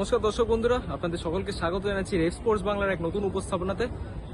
নমস্কার দর্শক বন্ধুরা আপনাদের সকলকে স্বাগত জানাচ্ছি রেড স্পোর্টস বাংলার এক নতুন উপস্থাপনাতে।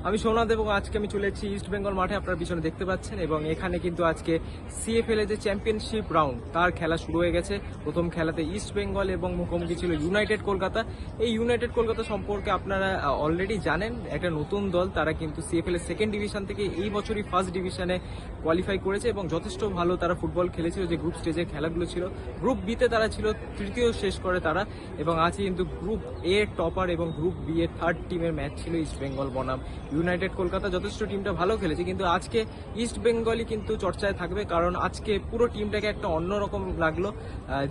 আমি সোনাদ এবং আজকে আমি চলে এসেছি ইস্ট বেঙ্গল মাঠে, আপনার পিছনে দেখতে পাচ্ছেন। এবং এখানে কিন্তু আজকে সিএফএল যে চ্যাম্পিয়নশিপ রাউন্ড তার খেলা শুরু হয়ে গেছে। প্রথম খেলাতে ইস্ট বেঙ্গল এবং মুখোমুখি ছিল ইউনাইটেড কলকাতা এই ইউনাইটেড কলকাতা সম্পর্কে আপনারা অলরেডি জানেন, একটা নতুন দল, তারা কিন্তু সিএফএল এর সেকেন্ড ডিভিশন থেকে এই বছরই ফার্স্ট ডিভিশনে কোয়ালিফাই করেছে এবং যথেষ্ট ভালো তারা ফুটবল খেলেছিল, যে গ্রুপ স্টেজে খেলাগুলো ছিল। গ্রুপ বিতে তারা ছিল, তৃতীয় শেষ করে তারা। এবং আজকে কিন্তু গ্রুপ এ টপার এবং গ্রুপ বি এর থার্ড টিমের ম্যাচ ছিল ইস্ট বেঙ্গল বনাম। ইউনাইটেড কলকাতা যথেষ্ট টিমটা ভালো খেলেছে, কিন্তু আজকে ইস্ট বেঙ্গলই কিন্তু চর্চায় থাকবে, কারণ আজকে পুরো টিমটাকে একটা অন্যরকম লাগল।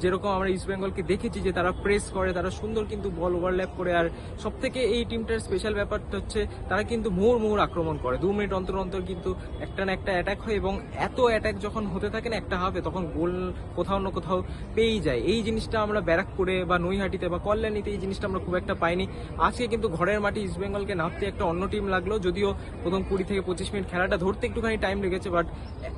যেরকম আমরা ইস্ট বেঙ্গলকে দেখেছি যে তারা প্রেস করে, তারা সুন্দর কিন্তু বল ওভারল্যাপ করে, আর সব থেকে এই টিমটার স্পেশাল ব্যাপারটা হচ্ছে তারা কিন্তু মোড় মোড় আক্রমণ করে। দু মিনিট অন্তর অন্তর কিন্তু একটা না একটা অ্যাটাক হয় এবং এত অ্যাটাক যখন হতে থাকে না একটা হাফে তখন গোল কোথাও না কোথাও পেয়েই যায়। এই জিনিসটা আমরা ব্যারাকপুরে বা নৈহাটিতে বা কল্যাণীতে এই জিনিসটা আমরা খুব একটা পাইনি। আজকে কিন্তু ঘরের মাটি ইস্ট বেঙ্গলকে নামতে একটা অন্য টিম লাগল, যদিও প্রথম কুড়ি থেকে পঁচিশ মিনিট খেলাটা ধরতে একটুখানি টাইম লেগেছে বাট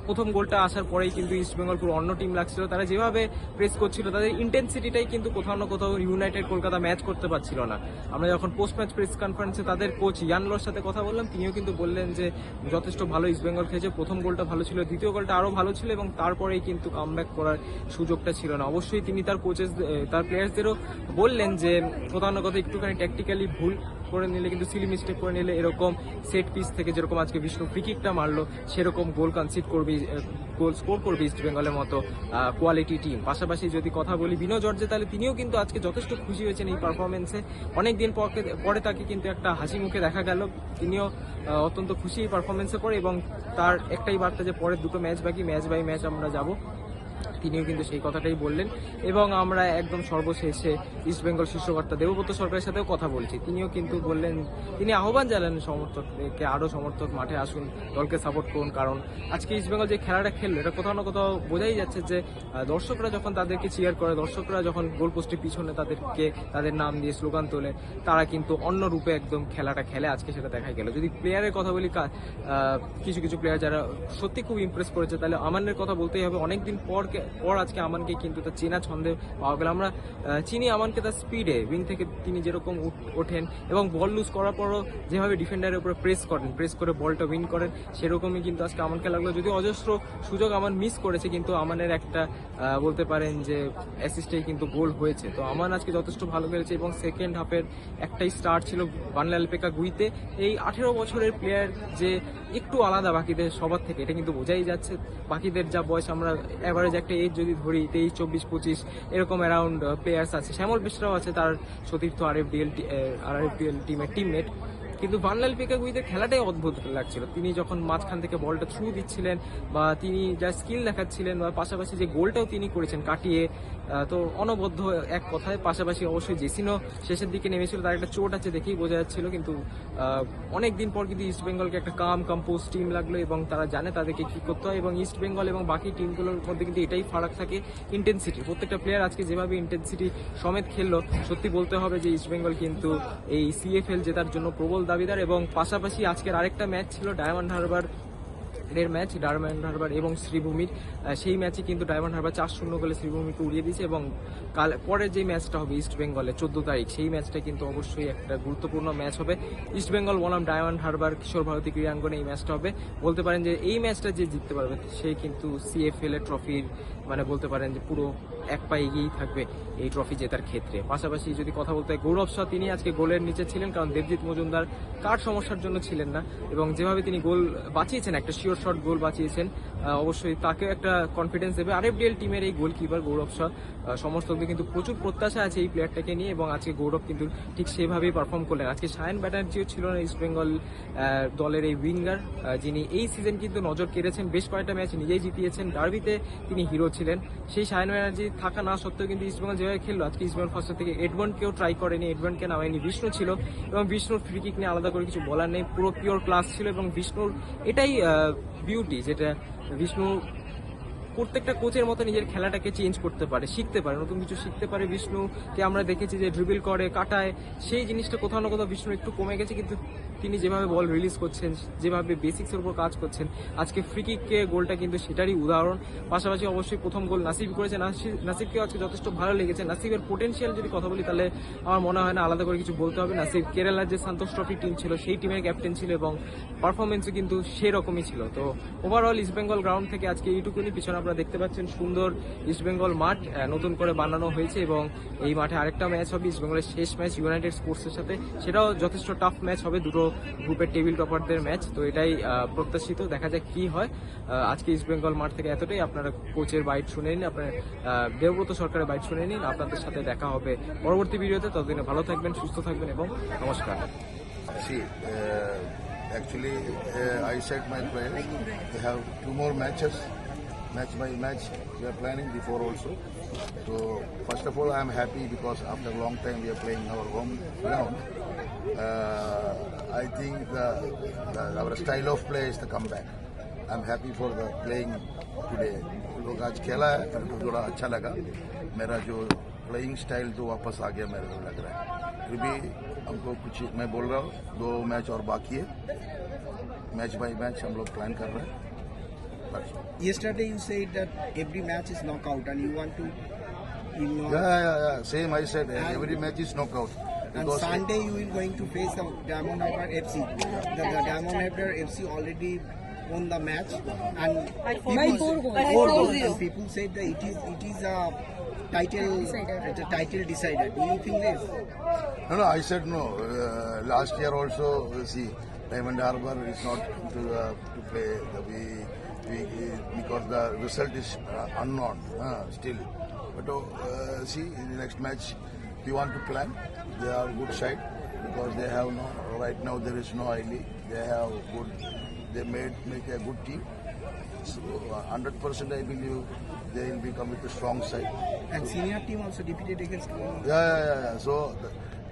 প্রথম গোলটা আসার পরেই কিন্তু ইস্ট বেঙ্গল পুরো অন্য টিম লাগছিল। তারা যেভাবে প্রেস করছিল, তাদের ইন্টেন্সিটিটাই কিন্তু কোথাও না কোথাও ইউনাইটেড কলকাতা ম্যাচ করতে পারছিল না। আমরা যখন পোস্ট ম্যাচ প্রেস কনফারেন্সে তাদের কোচ ইয়ানলোর সাথে কথা বললাম, তিনিও কিন্তু বললেন যে যথেষ্ট ভালো ইস্ট বেঙ্গল খেলেছে, প্রথম গোলটা ভালো ছিল, দ্বিতীয় গোলটা আরও ভালো ছিল এবং তারপরেই কিন্তু কামব্যাক করার সুযোগটা ছিল না। অবশ্যই তিনি তার কোচেস তার প্লেয়ার্সদেরও বললেন যে কোথাও না কোথাও একটুখানি ট্যাকটিক্যালি ভুল করে নিলে, কিন্তু সিলি মিস্টেক করে নিলে এরকম সেট পিস থেকে যেরকম আজকে বিষ্ণু ফ্রিকিকটা মারলো, সেরকম গোল কনসিড করবে গোল স্কোর করবে ইস্ট বেঙ্গলের মতো কোয়ালিটি টিম পাশাপাশি যদি কথা বলি বিনো জর্জে, তাহলে তিনিও কিন্তু আজকে যথেষ্ট খুশি হয়েছেন এই পারফরমেন্সে অনেকদিন পরকে- পরে তাকে কিন্তু একটা হাসি মুখে দেখা গেল। তিনিও অত্যন্ত খুশি এই পারফরমেন্সে পরে এবং তার একটাই বার্তা যে পরের দুটো ম্যাচ বাকি ম্যাচ বাই ম্যাচ আমরা যাব। তিনিও কিন্তু সেই কথাটাই বললেন। এবং আমরা একদম সর্বশেষে ইস্ট বেঙ্গল শীর্ষকর্তা দেবব্রত সরকারের সাথেও কথা বলছি। তিনিও কিন্তু বললেন, তিনি আহ্বান জানালেন সমর্থককে আরও সমর্থক মাঠে আসুন, দলকে সাপোর্ট করুন। কারণ আজকে ইস্ট বেঙ্গল যে খেলাটা খেললো, এটা কোথাও না কোথাও বোঝাই যাচ্ছে যে দর্শকরা যখন তাদেরকে চিয়ার করে, দর্শকরা যখন গোল পোস্টের পিছনে তাদেরকে, তাদের নাম দিয়ে স্লোগান তোলে, তারা কিন্তু অন্য রূপে একদম খেলাটা খেলে। আজকে সেটা দেখা গেল। যদি প্লেয়ারের কথা বলি কিছু কিছু প্লেয়ার যারা সত্যি খুব ইমপ্রেস করেছে, তাহলে আমানের কথা বলতেই হবে। অনেকদিন পর পর আজকে আমানকে কিন্তু তার চেনা ছন্দে পাওয়া গেল। আমরা চিনি আমানকে তার স্পিডে উইং থেকে তিনি যেরকম ওঠেন এবং বল লুজ করার পরও যেভাবে ডিফেন্ডারের উপরে প্রেস করেন প্রেস করে বলটা উইন করেন, সেরকমই কিন্তু আজকে আমানকে লাগল। যদি অজস্র সুযোগ আমান মিস করেছে, কিন্তু আমানের একটা বলতে পারেন যে অ্যাসিস্টেই কিন্তু গোল হয়েছে। তো আমান আজকে যথেষ্ট ভালো খেলেছে এবং সেকেন্ড হাফের একটাই স্টার্ট ছিল বানলাল পেকা গুইতে। এই আঠেরো বছরের প্লেয়ার যে একটু আলাদা বাকিদের সবার থেকে, এটা কিন্তু বোঝাই যাচ্ছে। বাকিদের যা বয়স, আমরা অ্যাভারেজ একটা এজ যদি ধরি তেইশ, চব্বিশ, পঁচিশ, এরকম অ্যারাউন্ড প্লেয়ার্স আছে। শ্যামল বেশরাও আছে, তার সতীর্থ R F DL R F DL টিমের টিমমেট কিন্তু ভানলাল পেকাগুইদের খেলাটাই অদ্ভুত লাগছিল। তিনি যখন মাঝখান থেকে বলটা থ্রু দিচ্ছিলেন বা তিনি যা স্কিল দেখাচ্ছিলেন বা পাশাপাশি যে গোলটাও তিনি করেছেন কাটিয়ে তো অনবদ্য এক কথায় পাশাপাশি অবশ্যই জেসিনো শেষের দিকে নেমেছিল, তার একটা চোট আছে দেখেই বোঝা যাচ্ছিল কিন্তু অনেক দিন পর কিন্তু ইস্ট বেঙ্গলকে একটা কাম কম্পোজ টিম লাগল এবং তারা জানে তাদেরকে কি করতে হয় এবং ইস্ট বেঙ্গল এবং বাকি টিমগুলোর মধ্যে কিন্তু এটাই ফারাক থাকে ইন্টেন্সিটি প্রত্যেকটা প্লেয়ার আজকে যেভাবে ইন্টেন্সিটি সমেত খেললো, সত্যি বলতে হবে যে ইস্ট বেঙ্গল কিন্তু এই সিএফএল জেতার জন্য প্রবল দাবিদার এবং পাশাপাশি আজকের আরেকটা ম্যাচ ছিল ডায়মন্ড হারবার এর ম্যাচ ডায়মন্ড হারবার এবং শ্রীভূমির সেই ম্যাচে কিন্তু ডায়মন্ড হারবার চার শূন্য গোলে শ্রীভূমিকে উড়িয়ে দিয়েছে এবং কাল পরের যে ম্যাচটা হবে ইস্ট বেঙ্গলে চোদ্দ তারিখ, সেই ম্যাচটা কিন্তু অবশ্যই একটা গুরুত্বপূর্ণ ম্যাচ হবে। ইস্ট বেঙ্গল বনাম ডায়মন্ড হারবার কিশোর ভারতী ক্রীড়াঙ্গনে এই ম্যাচটা হবে। বলতে পারেন যে এই ম্যাচটা যে জিততে পারবে, সে কিন্তু সিএফএল এর ট্রফির মানে বলতে পারেন যে পুরো এক পা এগিয়েই থাকবে এই ট্রফি জেতার ক্ষেত্রে। পাশাপাশি যদি কথা বলতে হয়, গৌরব শাহ তিনি আজকে গোলের নিচে ছিলেন, কারণ দেবজিৎ মজুমদার কার সমস্যার জন্য ছিলেন না? এবং যেভাবে তিনি গোল বাঁচিয়েছেন, একটা শিওর শট গোল বাঁচিয়েছেন। অবশ্যই তাকে একটা কনফিডেন্স দেবে। আরএফডিএল টিমের এই গোলকিপার গৌরব শাহ সমর্থকদের কিন্তু প্রচুর প্রত্যাশা আছে এই প্লেয়ারটাকে নিয়ে এবং আজকে গৌরব কিন্তু ঠিক সেভাবেই পারফর্ম করলেন। আজকে সায়ন ব্যানার্জিও ছিল না ইস্ট বেঙ্গল দলের এই উইঙ্গার যিনি এই সিজন কিন্তু নজর কেড়েছেন। বেশ কয়েকটা ম্যাচ নিজেই জিতিয়েছেন। ডার্বিতে তিনি হিরো ছিলেন। সেই সায়ন ব্যানার্জি থাকা না সত্ত্বেও কিন্তু ইস্ট বেঙ্গল যেভাবে খেললো, আজকে ইস্ট বেঙ্গল ফার্স্ট থেকে এডমন্ডকেও ট্রাই করেনি। এডমন্ডকে নামায়নি বিষ্ণু ছিল এবং বিষ্ণুর ফ্রি কিক নিয়ে আলাদা করে কিছু বলার নেই। পুরো পিওর ক্লাস ছিল এবং বিষ্ণুর এটাই বিউটি যেটা বিষ্ণু প্রত্যেকটা কোচের মতো নিজের খেলাটাকে চেঞ্জ করতে পারে, শিখতে পারে। নতুন কিছু শিখতে পারে বিষ্ণুকে আমরা দেখেছি যে ড্রিবল করে, কাটায়, সেই জিনিসটা কোথাও না কোথাও বিষ্ণু একটু কমে গেছে, কিন্তু তিনি যেভাবে বল রিলিজ করছেন, যেভাবে বেসিক্সের উপর কাজ করছেন, আজকে ফ্রিকিকে গোলটা কিন্তু সেটারই উদাহরণ। পাশাপাশি অবশ্যই প্রথম গোল নাসিব করেছে। নাসিব- নাসিবকে আজকে যথেষ্ট ভালো লেগেছে। নাসিবের পোটেনশিয়াল যদি কথা বলি, তাহলে আমার মনে হয় না আলাদা করে কিছু বলতে হবে। নাসিব কেরালার যে সান্তোষ ট্রফি টিম ছিল, সেই টিমের ক্যাপ্টেন ছিল এবং পারফরমেন্সও কিন্তু সেরকমই ছিল। তো ওভারঅল ইস্টবেঙ্গল গ্রাউন্ড থেকে আজকে এইটুকুনি। পিছনে আপনারা দেখতে পাচ্ছেন সুন্দর ইস্টবেঙ্গল মাঠ নতুন করে বানানো হয়েছে এবং এই মাঠে আরেকটা ম্যাচ হবে ইস্টবেঙ্গলের শেষ ম্যাচ ইউনাইটেড স্পোর্টসের সাথে। সেটাও যথেষ্ট টাফ ম্যাচ হবে দুটো গ্রুপের টেবিল টপারদের ম্যাচ। তো এটাই প্রত্যাশিত দেখা যাক কি হয়। আজকে ইস্টবেঙ্গল মাঠ থেকে এতটাই আপনারা কোচের বাইট শুনে নিন আপনার দেবব্রত সরকারের বাইট শুনে নিন আপনাদের সাথে দেখা হবে পরবর্তী ভিডিওতে। ততদিনে ভালো থাকবেন সুস্থ থাকবেন এবং নমস্কার। Uh, actually, uh, I said my players, they have two more matches, match by match we are planning before also तो first of all I am happy because after long time we are playing our home ground I think our style of play is the come back I am happy for the playing today लोग आज खेला है तो फिर थोड़ा अच्छा लगा। मेरा जो प्लेइंग स्टाइल जो वापस आ गया मेरे को लग रहा है। फिर भी हमको कुछ, मैं बोल रहा हूँ, दो मैच और बाकी है। मैच बाय मैच हम लोग प्लान कर रहे हैं। बस Yesterday you said that every match is knockout and you want to, you know, Yeah, yeah, yeah. Same I said. Every match is knockout. and Sunday you will going to face the Diamond Harbour FC. The, the Diamond Harbour FC already won the match and people, four goals. four Four goals. and people said that it is it is a title it's a title decider. Do you think this? no, no. I said no. Uh, last year also, uh, see, Diamond Harbour is not to, uh, to play. The, we, we, because the result is uh, unknown uh, still. But uh, see, in the next match, we want to plan. They are good side because they have no. Right now, there is no I League. They have good. They made make a good team. So, hundred percent, I believe they will become with a strong side. And senior team also defeated against. Yeah, yeah, yeah. yeah. So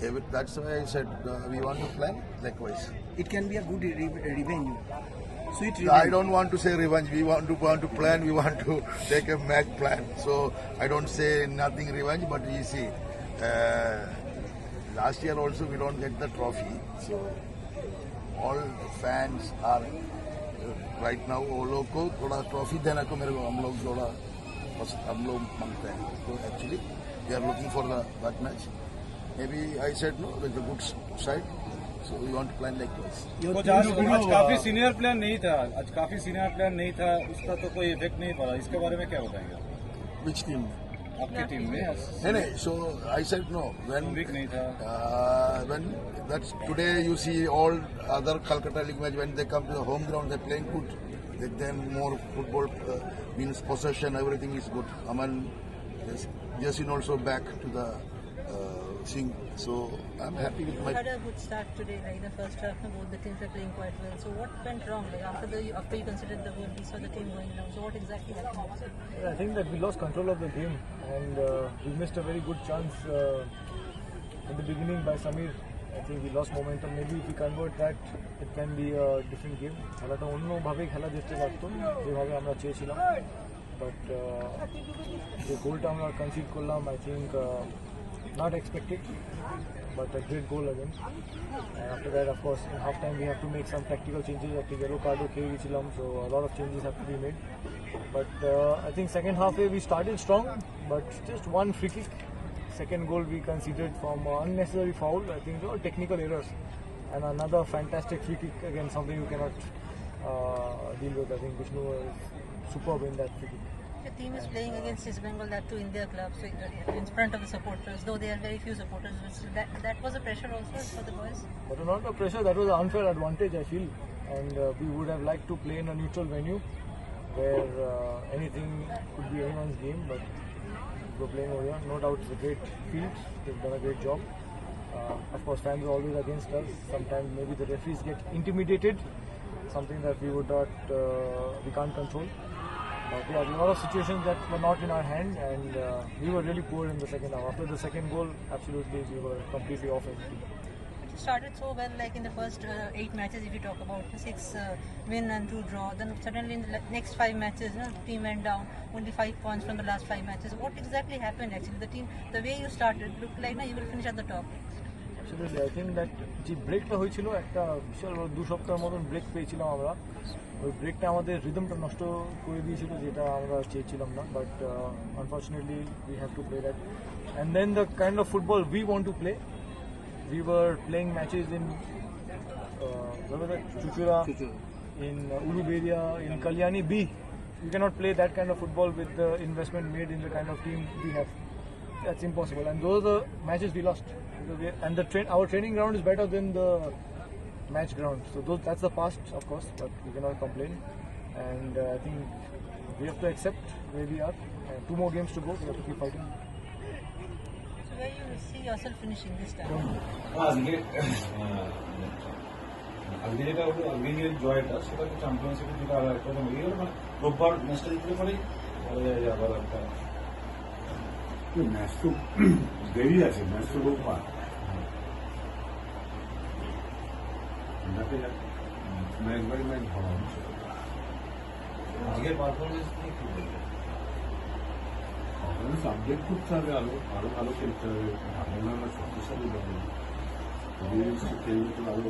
the, that's why I said uh, we want to plan likewise. It can be a good re- revenue. Sweet I revenue. don't want to say revenge. We want to want to plan. We want to take a match plan. So I don't say nothing revenge, but you see, uh, last year also we don't get the trophy. So all the fans are uh, right now वो लोग को थोड़ा trophy देने को मेरे को हम लोग थोड़ा बस हम लोग मांगते हैं तो actually we are looking for the that match maybe I said no with the good side So we want to plan like आज, काफ़ी सीनियर प्लेयर नहीं था आज काफ़ी सीनियर प्लेयर नहीं था उसका तो कोई इफ़ेक्ट नहीं पड़ा इसके बारे में क्या बताएँगे विच टीम आपकी टीम में नहीं नहीं so I said no when week नहीं था Uh, when that's today you see all other Calcutta League match when they come to the home ground they're playing good. With them more football uh, means possession everything is good. Aman yes, Jasin also back to the uh, sing. So I'm happy with my. had a good start today, like the first half, no, both the teams were playing quite well. So what went wrong? Like after the after you considered the goal, we saw the team going down. So what exactly happened? Yeah, I think that we lost control of the game and uh, we missed a very good chance uh, in the beginning by Samir. I think we lost momentum. Maybe if we convert that, it can be a different game. খেলাটা অন্যভাবে খেলা দেখতে পারতাম যেভাবে আমরা চেয়েছিলাম but যে গোলটা আমরা কনসিড করলাম I think not expected, but a great goal again. And after that, of course, in half time we have to make some tactical changes. Like yellow card okay, Vichilam, so a lot of changes have to be made. But uh, I think second half we started strong, but just one free kick. Second goal we considered from unnecessary foul. I think all technical errors, and another fantastic free kick again, something you cannot uh, deal with. I think Vishnu is superb in that free kick. The team is playing against East Bengal, that too in their club, so in front of the supporters. Though there are very few supporters, but still that that was a pressure also for the boys. That was not a pressure, that was an unfair advantage, I feel. And uh, we would have liked to play in a neutral venue where uh, anything could be anyone's game, but we're playing over here. No doubt it's a great field, they've done a great job. Uh, of course, fans are always against us. Sometimes maybe the referees get intimidated, something that we would not, uh, we can't control. Yeah, there a lot of situations that were not in our hand, and uh, we were really poor in the second half. After the second goal, absolutely, we were completely off everything. started so well, like in the first uh, eight matches, if you talk about six uh, win and two draw, then suddenly in the next five matches, you know, the team went down, only five points from the last five matches. What exactly happened actually? The team, the way you started, looked like now you will finish at the top. Absolutely, I think that যে ব্রেকটা হয়েছিল একটা বিশাল দু সপ্তাহের মতন break পেয়েছিলাম আমরা ওই ব্রেকটা আমাদের রিদমটা নষ্ট করে দিয়েছিল যেটা আমরা চেয়েছিলাম না but unfortunately we have to play that and then the kind of football we want to play we were playing matches in uh, where was that? Chuchura, in uh, Uluberia, in Kalyani B. You cannot play that kind of football with the investment made in the kind of team we have. that's impossible. And those are the matches we lost. And the train, our training ground is better than the match ground. So those, that's the past, of course, but we cannot complain. And uh, I think we have to accept where we are. And two more games to go. We have to keep fighting. So where you see yourself finishing this time? ಅಗ್ನೇಟ್ ಅವರು ಅಗ್ನೇಟ್ joint ಅಷ್ಟು championship ಗೆಲ್ಲ ಆಡ್ತಾರೆ ಒಬ್ಬ next ಇದ್ರೆ ಮಾಡಿ yeah, ಆಗ್ತಾರೆ ম্যাচ তো দেরি আছে ম্যাচ তো রোববার ম্যাচ বাই ম্যাচ ভাবা হচ্ছে আজকের পারফরমেন্স নিয়ে কি বলব? পারফরমেন্স আপডেট করতে হবে আরও আরও ভালো খেলতে হবে। আমরা শক্তিশালী হবে। খেললে তো আরও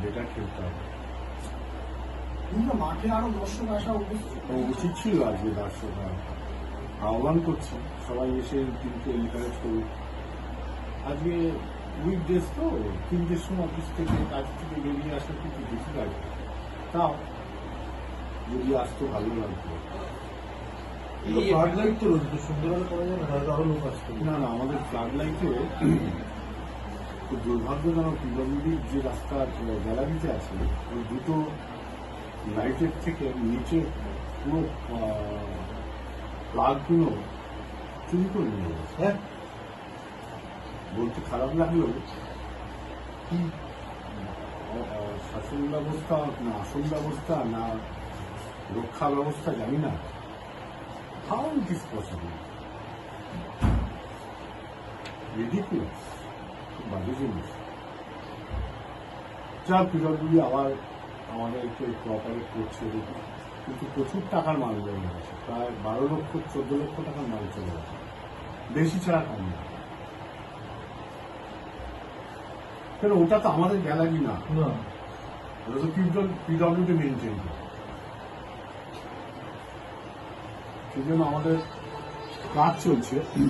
বেটার খেলতে হবে। মাঠে আরও দর্শক আসা উচিত উচিত ছিল আজকে দর্শকরা। আহ্বান করছে সবাই এসে টিমকে এনকারেজ করুক। আজকে উইক ডেজ তো তিনটের সময় অফিস থেকে কাজ থেকে বেরিয়ে আসা কিন্তু বেশি লাগে। তাও যদি আসতো ভালো লাগতো। ফ্লাড লাইট তো রয়েছে করা যাবে না আরও লোক আসতো না না আমাদের ফ্লাড লাইটে খুব দুর্ভাগ্যজনক পিডব্লিউডির যে রাস্তা গ্যালারিতে আছে ওই দুটো লাইটের থেকে নিচে পুরো প্লাগগুলো চুরি করে নিয়ে গেছে হ্যাঁ? বলতে খারাপ লাগল কি? শাসন ব্যবস্থা না আসন ব্যবস্থা না রক্ষা ব্যবস্থা জানি না। How it is possible ridiculous বাজে জিনিস যা পিডব্লিউডি আবার আমাদেরকে কোঅপারেট করছে। দেখি কিন্তু প্রচুর টাকার মাল চলে গেছে। প্রায় বারো লক্ষ চোদ্দ লক্ষ টাকার মাল চলে গেছে। বেশি ছাড়া কম না। কেন ওটা তো আমাদের গ্যালারি না। ওটা তো পিডব্লিউডি মেনটেন করে। সেই জন্য আমাদের কাজ চলছে।